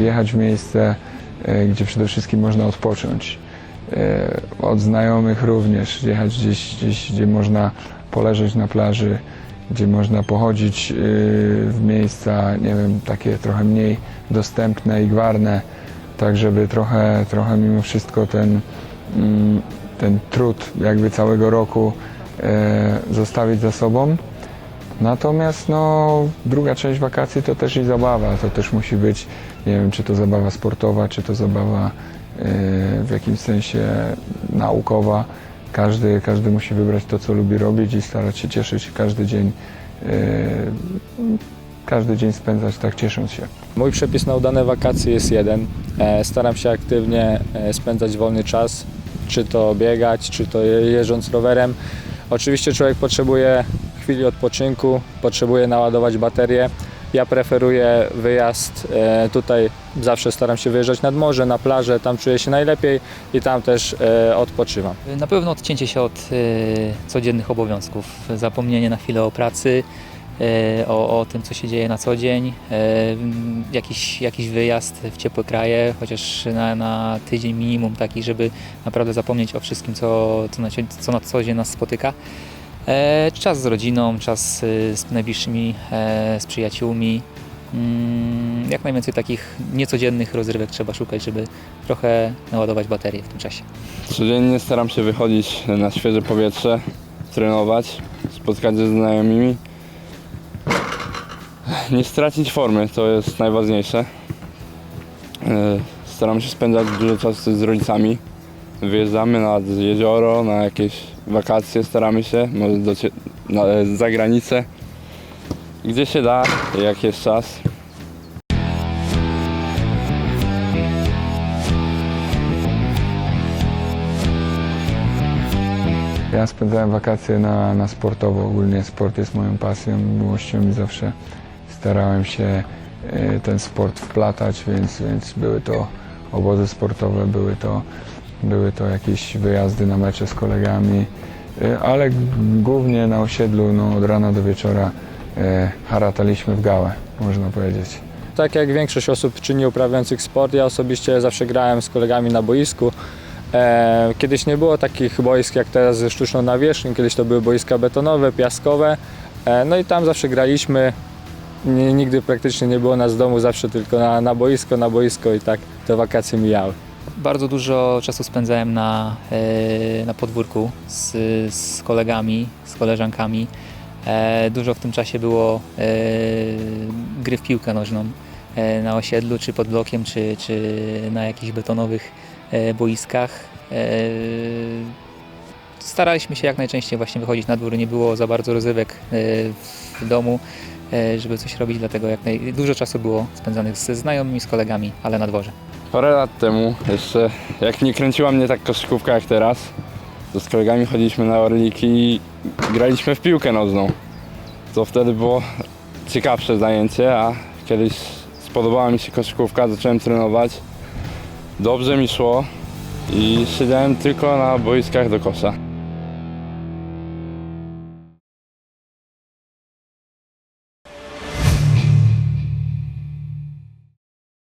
jechać w miejsce, e, gdzie przede wszystkim można odpocząć. E, Od znajomych również jechać gdzieś, gdzieś, gdzie można poleżeć na plaży, gdzie można pochodzić e, w miejsca, nie wiem, takie trochę mniej dostępne i gwarne, tak żeby trochę, trochę mimo wszystko ten, mm, ten trud jakby całego roku zostawić za sobą. Natomiast no, druga część wakacji to też i zabawa. To też musi być, nie wiem, czy to zabawa sportowa, czy to zabawa e, w jakimś sensie naukowa. Każdy, każdy musi wybrać to, co lubi robić i starać się cieszyć każdy dzień, e, każdy dzień spędzać tak ciesząc się. Mój przepis na udane wakacje jest jeden. E, Staram się aktywnie spędzać wolny czas, czy to biegać, czy to je- jeżdżąc rowerem. Oczywiście człowiek potrzebuje chwili odpoczynku, potrzebuje naładować baterię. Ja preferuję wyjazd e, tutaj, zawsze staram się wyjeżdżać nad morze, na plażę, tam czuję się najlepiej i tam też e, odpoczywam. Na pewno odcięcie się od e, codziennych obowiązków, zapomnienie na chwilę o pracy, o, o tym, co się dzieje na co dzień, jakiś, jakiś wyjazd w ciepłe kraje, chociaż na, na tydzień minimum taki, żeby naprawdę zapomnieć o wszystkim, co, co, na, co na co dzień nas spotyka. E, czas z rodziną, czas e, z najbliższymi, e, z przyjaciółmi. Mm, Jak najwięcej takich niecodziennych rozrywek trzeba szukać, żeby trochę naładować baterię w tym czasie. Codziennie staram się wychodzić na świeże powietrze, trenować, spotkać się z znajomymi. Nie stracić formy, to jest najważniejsze. E, Staram się spędzać dużo czasu z rodzicami. Wyjeżdżamy nad jezioro, na jakieś wakacje staramy się, może do, na, za granicę. Gdzie się da, jak jest czas. Ja spędzałem wakacje na, na sportowo. Ogólnie sport jest moją pasją, miłością i zawsze starałem się e, ten sport wplatać, więc, więc były to obozy sportowe, były to, były to jakieś wyjazdy na mecze z kolegami, e, ale głównie na osiedlu no, od rana do wieczora e, harataliśmy w gałę, można powiedzieć. Tak jak większość osób czyni uprawiających sport, ja osobiście zawsze grałem z kolegami na boisku. E, Kiedyś nie było takich boisk jak teraz ze sztuczną nawierzchnią, kiedyś to były boiska betonowe, piaskowe. E, No i tam zawsze graliśmy. Nigdy praktycznie nie było nas w domu, zawsze tylko na, na boisko, na boisko i tak te wakacje mijały. Bardzo dużo czasu spędzałem na, e, na podwórku z, z kolegami, z koleżankami. E, Dużo w tym czasie było e, gry w piłkę nożną na osiedlu, czy pod blokiem, czy, czy na jakichś betonowych boiskach. Staraliśmy się jak najczęściej właśnie wychodzić na dwór, nie było za bardzo rozrywek w domu, żeby coś robić, dlatego jak naj... dużo czasu było spędzanych ze znajomymi, z kolegami, ale na dworze. Parę lat temu, jeszcze jak nie kręciła mnie tak koszykówka jak teraz, to z kolegami chodziliśmy na Orliki i graliśmy w piłkę nożną. To wtedy było ciekawsze zajęcie, a kiedyś spodobała mi się koszykówka, zacząłem trenować. Dobrze mi szło i siedziałem tylko na boiskach do kosza.